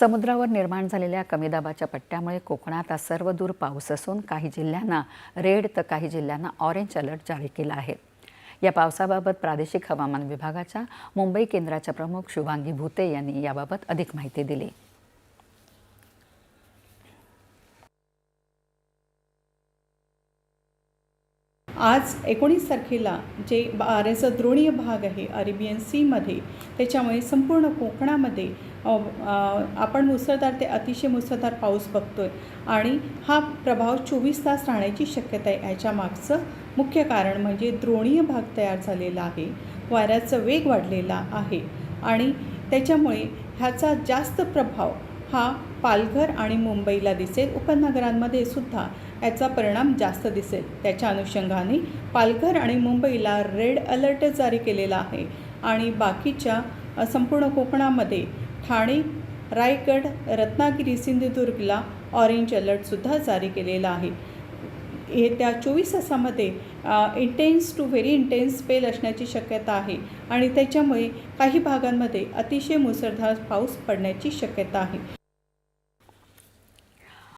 समुद्रावर निर्माण झालेल्या कमी दाबाच्या पट्ट्यामुळे कोकणात आज सर्वदूर पाऊस असून काही जिल्ह्यांना रेड तर काही जिल्ह्यांना ऑरेंज अलर्ट जारी केला आहे. या पावसाबाबत प्रादेशिक हवामान विभागाच्या मुंबई केंद्राच्या प्रमुख शुभांगी भुते यांनी याबाबत अधिक माहिती दिली. आज एकोणीस तारखेला जे वाऱ्याचा द्रोणीय भाग आहे अरेबियन सीमध्ये त्याच्यामुळे संपूर्ण कोकणामध्ये आपण मुसळधार ते अतिशय मुसळधार पाऊस बघतो आहे आणि हा प्रभाव चोवीस तास राहण्याची शक्यता आहे. याच्या मागचं मुख्य कारण म्हणजे द्रोणीय भाग तयार झालेला आहे. वाऱ्याचा वेग वाढलेला आहे. आणि त्याच्यामुळे ह्याचा जास्त प्रभाव हा पालघर आणि मुंबईला दिसेल. उपनगरांमध्ये सुद्धा याचा परिणाम जास्त दिसेल. त्याच्या अनुषंगाने पालघर आणि मुंबईला रेड अलर्ट जारी केलेला आहे. आणि बाकीच्या संपूर्ण कोकणामध्ये ठाणे रायगड रत्नागिरी सिंधुदुर्गला ऑरेंज अलर्टसुद्धा जारी केलेला आहे. येत्या चोवीस तासामध्ये intense to very intense spell असण्याची शक्यता आहे. आणि त्याच्यामुळे काही भागांमध्ये अतिशय मुसळधार पाऊस पडण्याची शक्यता आहे.